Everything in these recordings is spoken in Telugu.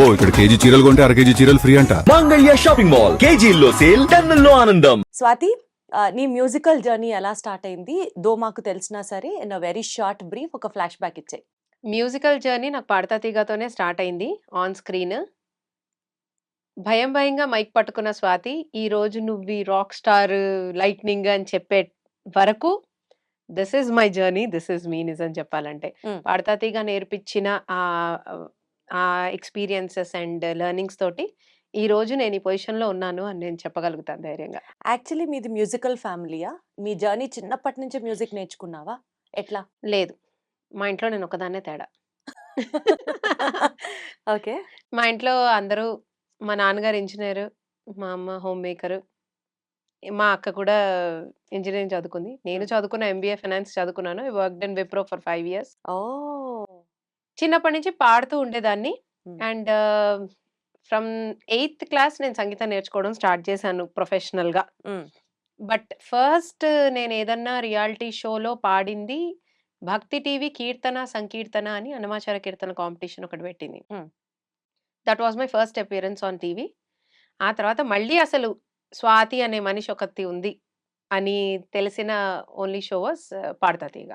అబ్బో ఇక్కడ కేజీ చీరలు కొంటే అర కేజీ చీరలు ఫ్రీ అంట. మంగళ్య షాపింగ్ మాల్ కేజీల్లో సేల్ టన్నుల్లో ఆనందం. స్వాతి నీ మ్యూజికల్ జర్నీ ఎలా స్టార్ట్ అయింది? దో మాకు తెలిసినా సరే in a very short brief ఒక ఫ్లాష్ బ్యాక్ ఇచ్చాయి. మ్యూజికల్ జర్నీ నాకు పాడతా తీగతోనే స్టార్ట్ అయింది ఆన్ స్క్రీన్. భయం భయంగా మైక్ పట్టుకున్న స్వాతి ఈ రోజు నువ్వు రాక్ స్టార్ లైట్నింగ్ అని చెప్పే వరకు this is my journey this is me నిజం చెప్పాలంటే. Mm. పాడతా తీగ నేర్పించిన ఆ ఆ ఎక్స్పీరియన్సెస్ అండ్ లెర్నింగ్స్ తోటి ఈ రోజు నేను ఈ పొజిషన్లో ఉన్నాను అని నేను చెప్పగలుగుతాను ధైర్యంగా. యాక్చువల్లీ మీది మ్యూజికల్ ఫ్యామిలీయా? మీ జర్నీ చిన్నప్పటి నుంచే మ్యూజిక్ నేర్చుకున్నావా? ఎట్లా? లేదు. మా ఇంట్లో నేను ఒకదాన్నే తేడా. ఓకే. మా ఇంట్లో అందరూ మా నాన్నగారు ఇంజనీర్ మా అమ్మ హోమ్ మేకర్ మా అక్క కూడా ఇంజనీరింగ్ చదువుకుంది. నేను చదువుకున్న ఎంబీఏ ఫైనాన్స్ చదువుకున్నాను. Work in Wipro for five years. ఓ చిన్నప్పటి నుంచి పాడుతూ ఉండేదాన్ని. అండ్ ఫ్రమ్ ఎయిత్ క్లాస్ నేను సంగీతం నేర్చుకోవడం స్టార్ట్ చేశాను ప్రొఫెషనల్గా Mm. బట్ ఫస్ట్ నేను ఏదన్నా రియాలిటీ షోలో పాడింది భక్తి టీవీ కీర్తన సంకీర్తన అని అనమాచార కీర్తన కాంపిటీషన్ ఒకటి పెట్టింది. That was my first appearance on TV ఆ తర్వాత మళ్ళీ అసలు స్వాతి అనే మనిషి ఒకటి ఉంది అని తెలిసిన ఓన్లీ షో వాస్ పాడతా తీగ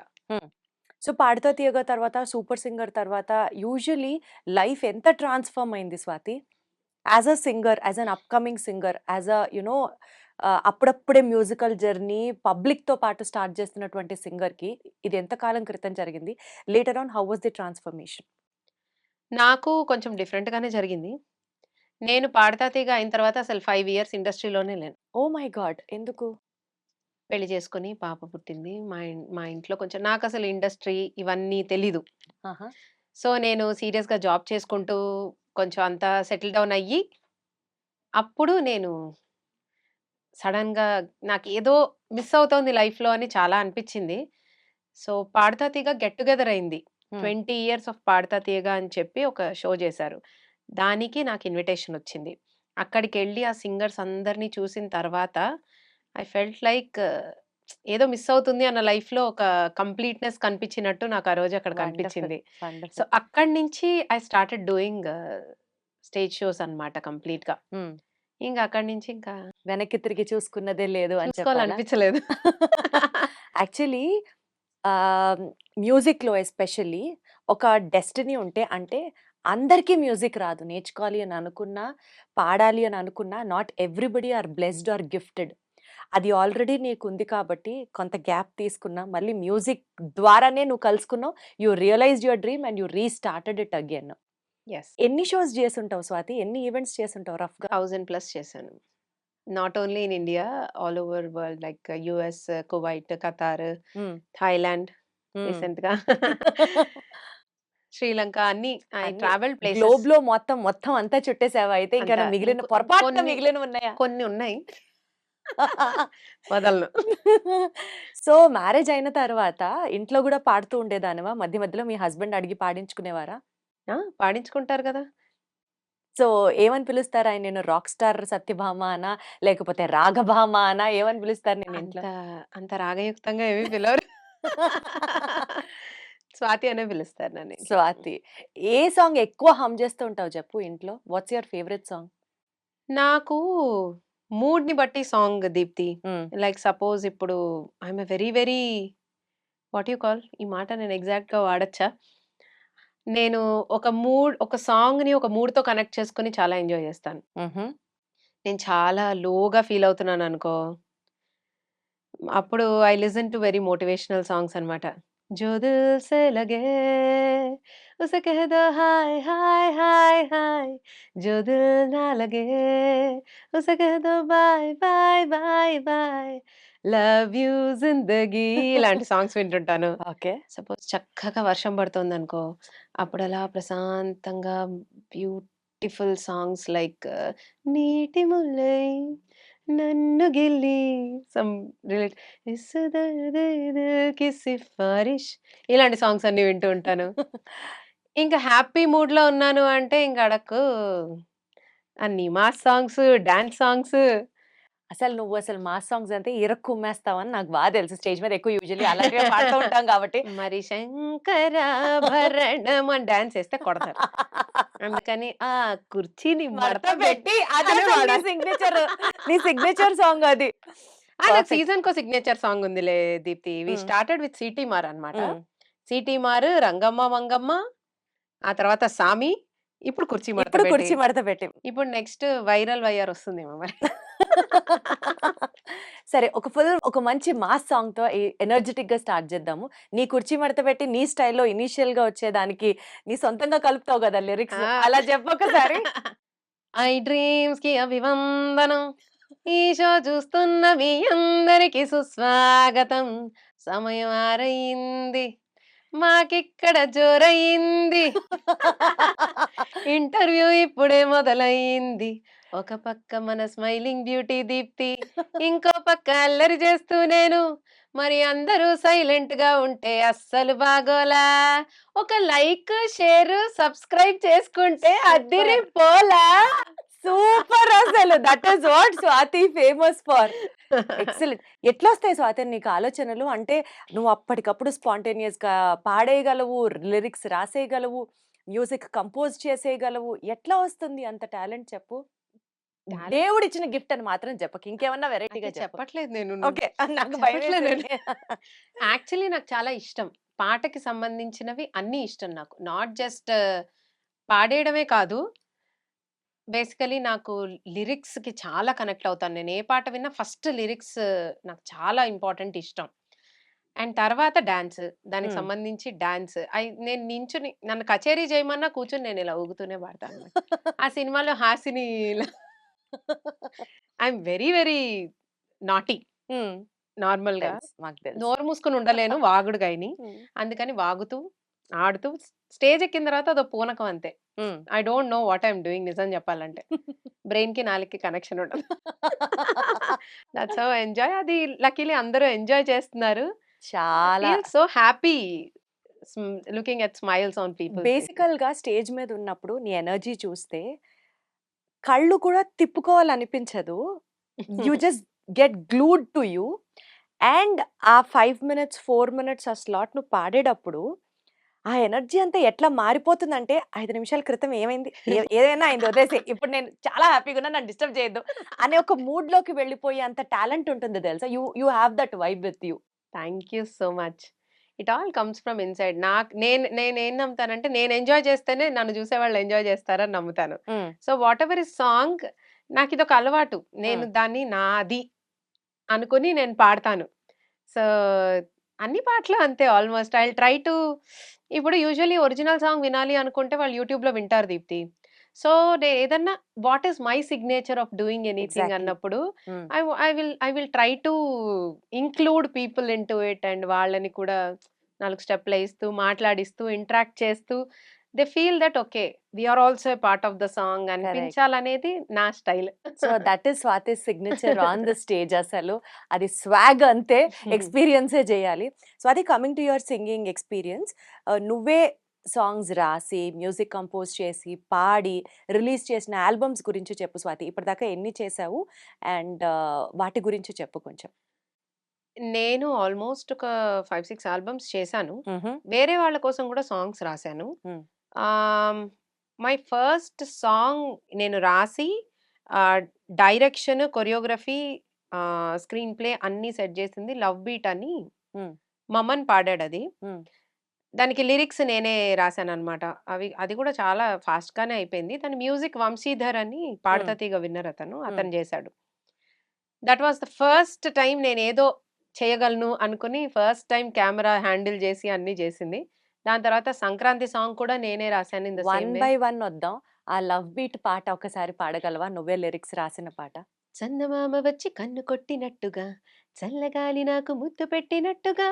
సో పాడుతా తీయగా తర్వాత సూపర్ సింగర్ తర్వాత యూజువలీ లైఫ్ ఎంత ట్రాన్స్ఫార్మ్ అయింది Swathi? As a singer as an upcoming singer as a you know అప్పుడప్పుడే మ్యూజికల్ జర్నీ పబ్లిక్తో పాటు స్టార్ట్ చేస్తున్నటువంటి సింగర్కి ఇది ఎంత కాలం క్రితం జరిగింది? Later on how was the transformation? నాకు కొంచెం different గానే జరిగింది. నేను పాడతా తీగ అయిన తర్వాత అసలు ఫైవ్ ఇయర్స్ ఇండస్ట్రీలోనే లేను. Oh my God! ఎందుకు? పెళ్ళి చేసుకొని పాప పుట్టింది. మా ఇన్- మా ఇంట్లో కొంచెం నాకు అసలు ఇండస్ట్రీ ఇవన్నీ తెలీదు. ఆహా. సో నేను సీరియస్గా జాబ్ చేసుకుంటూ కొంచెం అంతా సెటిల్ డౌన్ అయ్యి అప్పుడు నేను సడన్గా నాకు ఏదో మిస్ అవుతోంది లైఫ్లో అని చాలా అనిపించింది. So Paadutha Theeyaga get together అయింది. Hmm. Twenty years of Paadutha Theeyaga అని చెప్పి ఒక షో చేశారు. దానికి నాకు ఇన్విటేషన్ వచ్చింది. అక్కడికి వెళ్ళి ఆ సింగర్స్ అందరినీ చూసిన తర్వాత ఐ ఫెల్ట్ లైక్ ఏదో మిస్ అవుతుంది అన్న లైఫ్లో ఒక కంప్లీట్నెస్ కనిపించినట్టు నాకు ఆ రోజు అక్కడ కనిపించింది. సో అక్కడి నుంచి I started doing stage shows అనమాట కంప్లీట్గా. Hmm. ఇంకా అక్కడి నుంచి ఇంకా వెనక్కి తిరిగి చూసుకున్నదే లేదు అని చెప్పాలా? చూసుకోవాలనిపించలేదు. యాక్చువల్లీ మ్యూజిక్లో ఎస్పెషల్లీ ఒక డెస్టినీ ఉంటే అంటే అందరికీ మ్యూజిక్ రాదు. నేర్చుకోవాలి అని అనుకున్నా పాడాలి అని అనుకున్నా not everybody are blessed or gifted అది ఆల్రెడీ నీకు ఉంది కాబట్టి కొంత గ్యాప్ తీసుకున్నా మళ్ళీ మ్యూజిక్ ద్వారానే నువ్వు కలుసుకున్నావు. You realize your dream and you restarted it again. Yes ఎన్ని షోస్ చేసుంటావు స్వాతి? ఎన్ని ఈవెంట్స్ చేసుంటావు రఫ్గా? థౌజండ్ ప్లస్ చేశాను. Not only in India all over world like US Kuwait Qatar Thailand రీసెంట్గా శ్రీలంక అన్ని ట్రావెల్ ప్లేసెస్. గ్లోబ్లో మొత్తం మొత్తం అంతా చుట్టేసావా? అయితే ఇంకా. మిగిలిన కొన్ని- మిగిలిన ఉన్నాయా? కొన్ని ఉన్నాయి. వదలను. సో మ్యారేజ్ అయిన తర్వాత ఇంట్లో కూడా పాడుతూ ఉండేదానివా? మధ్య మధ్యలో మీ హస్బెండ్ అడిగి పాడించుకునేవారా? ఆ, పాడించుకుంటారు కదా! సో ఏమని పిలుస్తారు ఆయన? నేను రాక్ స్టార్ సత్యభామ అనా లేకపోతే రాగభామ అనా ఏమని పిలుస్తారు నేను ఇంట్లో? అంత అంత రాగయుక్తంగా ఏమీ పిలవరు. స్వాతి అనే పిలుస్తారు నన్ను ఇంట్లో. స్వాతి. ఏ సాంగ్ ఎక్కువ హమ్ చేస్తూ ఉంటావు చెప్పు ఇంట్లో? What's your favourite song? నాకు మూడ్ని బట్టి సాంగ్ దీప్తి. లైక్ సపోజ్ ఇప్పుడు I'm very very what you call? ఈ మాట నేను ఎగ్జాక్ట్గా వాడచ్చా? నేను ఒక మూడ్ ఒక సాంగ్ని ఒక మూడ్తో కనెక్ట్ చేసుకుని చాలా ఎంజాయ్ చేస్తాను. నేను చాలా లోగా ఫీల్ అవుతున్నాను అనుకో. అప్పుడు I listen to very motivational songs అనమాట జోదిల్ లగే उसे कह दो हाय हाय हाय हाय जो दिल ना लगे उसे कह दो bye bye bye bye love you జిందగీ ఇలాంటి సాంగ్స్ వింటుంటాను ఓకే సపోజ్ చక్కగా వర్షం పడుతుంది అనుకో అప్పుడు అలా ప్రశాంతంగా బ్యూటిఫుల్ సాంగ్స్ లైక్ నీటి ముల్లై నన్ను గిల్లి సమ్ రిలేట్ కి సిఫారిష్ ఇలాంటి సాంగ్స్ అన్ని వింటూ ఉంటాను ఇంకా హ్యాపీ మూడ్లో ఉన్నాను అంటే ఇంకా అడక్కు అన్ని మాస్ సాంగ్స్ డాన్స్ సాంగ్స్ అసలు నువ్వు అసలు మాస్ సాంగ్స్ అంటే ఇరక్ కుమ్మేస్తావని నాకు బాగా తెలుసు స్టేజ్ మీద ఎక్కువ యూజువల్లీ అలాగే పాడుతూ ఉంటాం కాబట్టి మరి శంకరాభరణం అని డాన్స్ వేస్తే కొడతారు అందుకని ఆ కుర్చీని మడత మడత పెట్టి అదే అనే నీ వాడాలి. సిగ్నేచర్ నీ సిగ్నేచర్ సాంగ్ అది Perfect. సీజన్ కో సిగ్నేచర్ సాంగ్ ఉందిలే Deepthi we. Started with Seeti Maar అన్నమాట ఉమ్. సిటీ మార్ రంగమ్మ మంగమ్మ ఆ తర్వాత సామి ఇప్పుడు కుర్చీ ఇప్పుడు. కుర్చీ మడత పెట్టి ఇప్పుడు నెక్స్ట్ వైరల్ వైఆర్ వస్తుందేమో మరి. సరే ఒక ఫుల్ ఒక మంచి మాస్ సాంగ్తో ఎనర్జెటిక్గా స్టార్ట్ చేద్దాము. నీ కుర్చీ మడత పెట్టి నీ స్టైల్లో ఇనీషియల్గా వచ్చేదానికి నీ సొంతంగా కలుపుతావు కదా లిరిక్స్. అలా చెప్పొకసారి ఐ డ్రీమ్స్కి అభివందనం. ఈ షో చూస్తున్న మీ అందరికి సుస్వాగతం. సమయం ఆరయింది మాకిక్కడ జోరయింది. ఇంటర్వ్యూ ఇప్పుడే మొదలయింది. ఒక పక్క మన స్మైలింగ్ బ్యూటీ దీప్తి ఇంకో పక్క అల్లరి చేస్తూ నేను. మరి అందరూ సైలెంట్గా ఉంటే అస్సలు బాగోలా. ఒక లైక్ షేర్ సబ్స్క్రైబ్ చేసుకుంటే అద్దిరి పోలా సూపర్ అసలు. That is what Swathi famous for excellent ఎట్లా వస్తాయి స్వాతి నీకు ఆలోచనలు? అంటే నువ్వు అప్పటికప్పుడు స్పాంటేనియస్గా పాడేయగలవు లిరిక్స్ రాసేయగలవు మ్యూజిక్ కంపోజ్ చేసేయగలవు. ఎట్లా వస్తుంది అంత టాలెంట్ చెప్పు? దేవుడు ఇచ్చిన గిఫ్ట్ అని మాత్రం చెప్పకు. ఇంకేమన్నా వెరైటీగా చెప్పట్లేదు నేను ఓకే. నాకు. యాక్చువల్లీ నాకు చాలా ఇష్టం. పాటకి సంబంధించినవి అన్నీ ఇష్టం నాకు. నాట్ జస్ట్ పాడేయడమే కాదు బేసికలీ నాకు లిరిక్స్కి చాలా కనెక్ట్ అవుతాను. నేను ఏ పాట విన్నా ఫస్ట్ లిరిక్స్ నాకు చాలా ఇంపార్టెంట్ ఇష్టం. అండ్ తర్వాత డాన్స్ దానికి. సంబంధించి డాన్స్. నేను నించుని నన్ను కచేరీ చేయమన్నా కూర్చొని నేను ఇలా ఊగుతూనే పాడతాను. ఆ సినిమాలో Hasini I'm very very naughty. నార్మల్గా తెలుసు, మాకు తెలుసు. నోరు మూసుకుని ఉండలేను వాగుడు గాయని. Hmm. అందుకని వాగుతూ ఆడుతూ స్టేజ్ ఎక్కిన తర్వాత అదో పూనకం అంతే. I don't know what I'm doing నిజం చెప్పాలంటే. బ్రెయిన్కి నాలుగుకి కనెక్షన్ ఉండదు. దట్స్ హౌ ఎంజాయ్ అది లక్కీలీ అందరూ ఎంజాయ్ చేస్తున్నారు. చాలా. So happy looking at smiles on people బేసికల్గా స్టేజ్ మీద ఉన్నప్పుడు నీ ఎనర్జీ చూస్తే కళ్ళు కూడా తిప్పుకోవాలనిపించదు. You just get glued to you. And ఆ ఫైవ్ మినిట్స్ ఫోర్ మినిట్స్ ఆ స్లాట్ నువ్వు పాడేటప్పుడు ఆ ఎనర్జీ అంతా ఎట్లా మారిపోతుందంటే ఐదు నిమిషాల క్రితం ఏమైంది? ఏ- ఏదైనా అయింది వదిలేసి ఇప్పుడు నేను చాలా హ్యాపీగా ఉన్నా నన్ను డిస్టర్బ్ చేయొద్దు అనే ఒక మూడ్లోకి వెళ్ళిపోయే అంత టాలెంట్ ఉంటుంది తెలుసా? You you have that vibe with you. Thank you so much. It all comes from inside. నాకు నేను నేను ఏం నమ్ముతానంటే నేను ఎంజాయ్ చేస్తేనే నన్ను చూసే వాళ్ళు ఎంజాయ్ చేస్తారని నమ్ముతాను. So whatever is song నాకు ఇది ఒక అలవాటు నేను దాన్ని నాది అనుకుని నేను పాడతాను. సో అన్ని పాటలు అంతే ఆల్మోస్ట్. ఐ ట్రై టు ఇప్పుడు యూజువల్లీ ఒరిజినల్ సాంగ్ వినాలి అనుకుంటే వాళ్ళు యూట్యూబ్లో వింటారు దీప్తి. సో నేను ఏదన్నా what is my signature of doing anything. అన్నప్పుడు I I will I will try to include people in to it and వాళ్ళని కూడా నాలుగు స్టెప్లు వేస్తూ మాట్లాడిస్తూ ఇంటరాక్ట్ చేస్తూ they feel that okay we're also part of the song అనిపించాలనేది నా style. So that is Swathi signature on the stage అసలు. అది స్వాగ్ అంతే ఎక్స్పీరియన్సే చేయాలి. సో అది coming to your singing experience నువ్వే సాంగ్స్ రాసి మ్యూజిక్ కంపోజ్ చేసి పాడి రిలీజ్ చేసిన ఆల్బమ్స్ గురించి చెప్పు స్వాతి. ఇప్పటిదాకా ఎన్ని చేసావు? అండ్ వాటి గురించి చెప్పు కొంచెం. నేను ఆల్మోస్ట్ ఒక ఫైవ్ సిక్స్ ఆల్బమ్స్ చేశాను. వేరే వాళ్ళ కోసం కూడా సాంగ్స్ రాశాను. మై ఫస్ట్ సాంగ్ నేను రాసి డైరెక్షన్ కొరియోగ్రఫీ స్క్రీన్ ప్లే అన్ని సెట్ చేసింది లవ్ బీట్ అని. మమన్ పాడాడు అది. దానికి లిరిక్స్ నేనే రాశాను అనమాట అవి అది కూడా చాలా ఫాస్ట్ గానే అయిపోయింది. దాని మ్యూజిక్ వంశీధర్ అని పాడతా తీగ విన్నర్ అతను అతను చేశాడు. That was the first time నేను ఏదో చేయగలను అనుకుని ఫస్ట్ టైం కెమెరా హ్యాండిల్ చేసి అన్ని చేసింది. దాని తర్వాత సంక్రాంతి సాంగ్ కూడా నేనే రాశాను వన్ బై వన్ వద్దాం. ఆ లవ్ బీట్ పాట ఒకసారి పాడగలవా? నువ్వే లిరిక్స్ రాసిన పాట. చందమామ వచ్చి కన్ను కొట్టినట్టుగా చల్లగాలి నాకు ముద్దు పెట్టినట్టుగా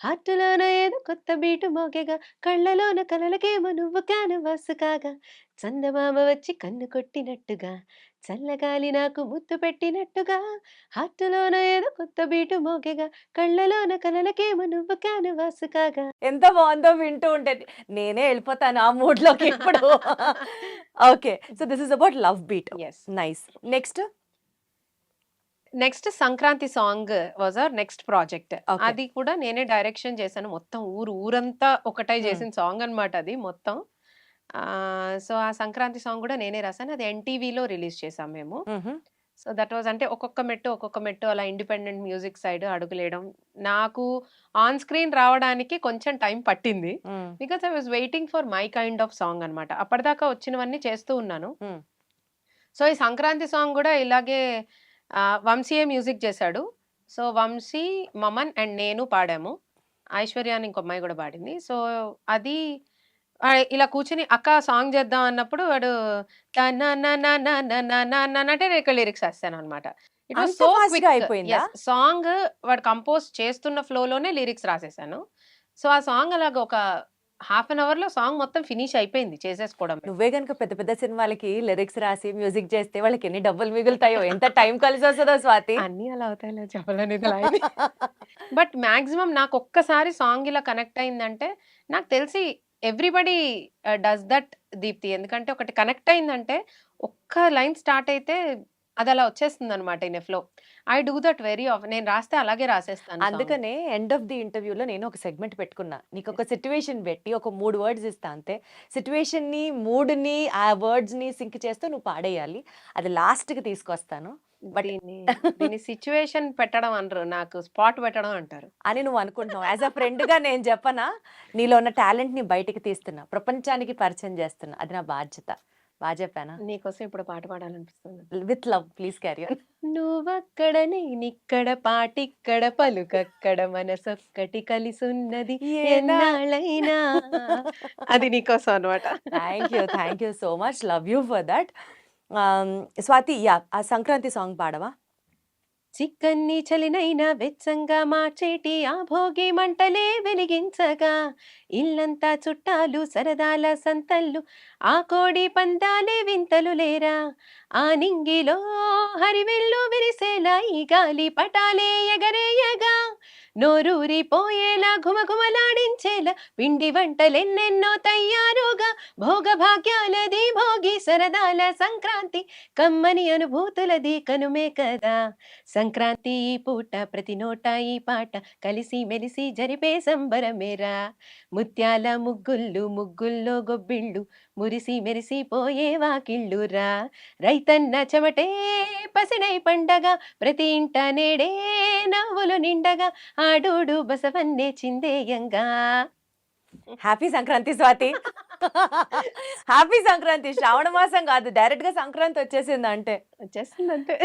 హార్టులోన ఏదో కొత్త బీటు మోగేగా కళ్ళలోన కలలకేమో నువ్వు కానవాసు కాగా చందమామ వచ్చి కన్ను కొట్టినట్టుగా చల్లగాలి నాకు ముద్దు పెట్టినట్టుగా హార్టులోన ఏదో కొత్త బీటు మోగేగా కళ్ళలోన కలలకేమో నువ్వు కానవాసు కాగా ఎంత బాగుందో వింటూ ఉంటే నేనే వెళ్ళిపోతాను ఆ మూడ్లోకి ఇప్పుడు. Okay so this is about love beat. Yes nice. Next? Next Sankranti song was our next project. Okay. అది కూడా నేనే డైరెక్షన్ చేశాను. మొత్తం ఊరు ఊరంతా ఒకటై. చేసిన సాంగ్ అన్నమాట అది మొత్తం. సో ఆ సంక్రాంతి సాంగ్ కూడా నేనే రాశాను అది ఎన్టీవీలో రిలీజ్ చేసాం మేము. సో దట్ వాజ్ అంటే ఒక్కొక్క మెట్టు ఒక్కొక్క మెట్టు అలా ఇండిపెండెంట్ మ్యూజిక్ సైడ్ అడుగులేయడం. నాకు ఆన్ స్క్రీన్ రావడానికి కొంచెం టైం పట్టింది. Because I was waiting for my kind of song అనమాట అప్పటిదాకా వచ్చినవన్నీ చేస్తూ ఉన్నాను. సో ఈ సంక్రాంతి సాంగ్ కూడా ఇలాగే వంశీయే మ్యూజిక్ చేశాడు. సో వంశీ మమన్ అండ్ నేను పాడాము. ఐశ్వర్య అని ఇంకో అమ్మాయి కూడా పాడింది. సో అది ఇలా కూర్చుని అక్క సాంగ్ చేద్దాం అన్నప్పుడు వాడు అంటే నేను ఇక్కడ లిరిక్స్ వేస్తాను అనమాట ఇట్ వాస్ సో అయిపోయిందా? సాంగ్ వాడు కంపోజ్ చేస్తున్న ఫ్లోలోనే లిరిక్స్ రాసేసాను సో ఆ సాంగ్ అలాగ ఒక హాఫ్ అన్ అవర్లో సాంగ్ మొత్తం ఫినిష్ అయిపోయింది చేసేసుకోవడం నువ్వే గనుక పెద్ద పెద్ద సినిమాలకి లిరిక్స్ రాసి మ్యూజిక్ చేస్తే వాళ్ళకి ఎన్ని డబ్బులు మిగులుతాయో ఎంత టైం కలిసి వస్తుందో స్వాతి అన్ని అలా అవుతాయిలే చెప్పలేనిది బట్ మాక్సిమం నాకు ఒక్కసారి సాంగ్ ఇలా కనెక్ట్ అయిందంటే నాకు తెలిసి ఎవ్రీబడి డస్ దట్ దీప్తి. ఎందుకంటే ఒకటి కనెక్ట్ అయిందంటే ఒక్క లైన్ స్టార్ట్ అయితే అది అలా వచ్చేస్తుంది అనమాట in flow. I do that very of నేను రాస్తే అలాగే రాసేస్తాను అందుకనే ఎండ్ ఆఫ్ ది ఇంటర్వ్యూలో నేను ఒక సెగ్మెంట్ పెట్టుకున్నా. నీకు ఒక సిచ్యువేషన్ పెట్టి ఒక మూడు వర్డ్స్ ఇస్తా అంతే. సిచ్యువేషన్ని మూడ్ని ఆ వర్డ్స్ని సింక్ చేస్తూ నువ్వు పాడేయాలి. అది లాస్ట్కి తీసుకొస్తాను. But- దీన్ని సిచ్యువేషన్ పెట్టడం అనరు. నాకు స్పాట్ పెట్టడం అంటారు. అని నువ్వు అనుకుంటున్నావు. యాజ్ అ ఫ్రెండ్గా నేను చెప్పనా నీలో ఉన్న టాలెంట్ని బయటికి తీస్తున్నా ప్రపంచానికి పరిచయం చేస్తున్నా అది నా బాధ్యత. బాగా చెప్పానా? నీకోసం ఇప్పుడు పాట పాడాలనిపిస్తుంది. విత్ లవ్ ప్లీజ్ క్యారీ నువ్వక్కడ నేనిక్కడ పాటిక్కడ పలుకక్కడ మనసొక్కటి కలిసున్నది ఎన్నాళ్ళైనా. అది నీకోసం అనమాట thank you thank you so much. Love you for that. Swathi yeah ఆ సంక్రాంతి సాంగ్ పాడవా? చిక్కన్ని చలినైనా వెచ్చంగా మార్చేటి ఆ భోగి మంటలే వెలిగించగా ఇల్లంతా చుట్టాలు సరదాల సంతల్లు ఆ కోడి పందాలే వింతలు లేరా ఆ నింగిలో హరివెల్లు విరిసేలా ఈ గాలి పటాలే ఎగరేయగా నోరూరి పోయేలా ఘుమఘుమలాడించేలా పిండి వంటలెన్నెన్నో తయారుగా భోగ భాగ్యాలది భోగి సరదాల సంక్రాంతి కమ్మని అనుభూతులది కనుమే కదా. సంక్రాంతి ఈ పూట ప్రతి నోట ఈ పాట కలిసి మెలిసి జరిపే సంబరమేరా. ముత్యాల ముగ్గుళ్ళు ముగ్గుల్లో గొబ్బిళ్ళు మురిసి మెరిసి పోయే వాకిళ్ళురా. రైతన్న చెమటే పసిడై పండగ ప్రతి ఇంట నేడే నవ్వులు నిండగా ఆడోడు బసవన్నే చిందేయంగా. హ్యాపీ సంక్రాంతి స్వాతి. హ్యాపీ సంక్రాంతి. శ్రావణ మాసం కాదు డైరెక్ట్గా సంక్రాంతి వచ్చేసింది అంటే వచ్చేస్తుందంటే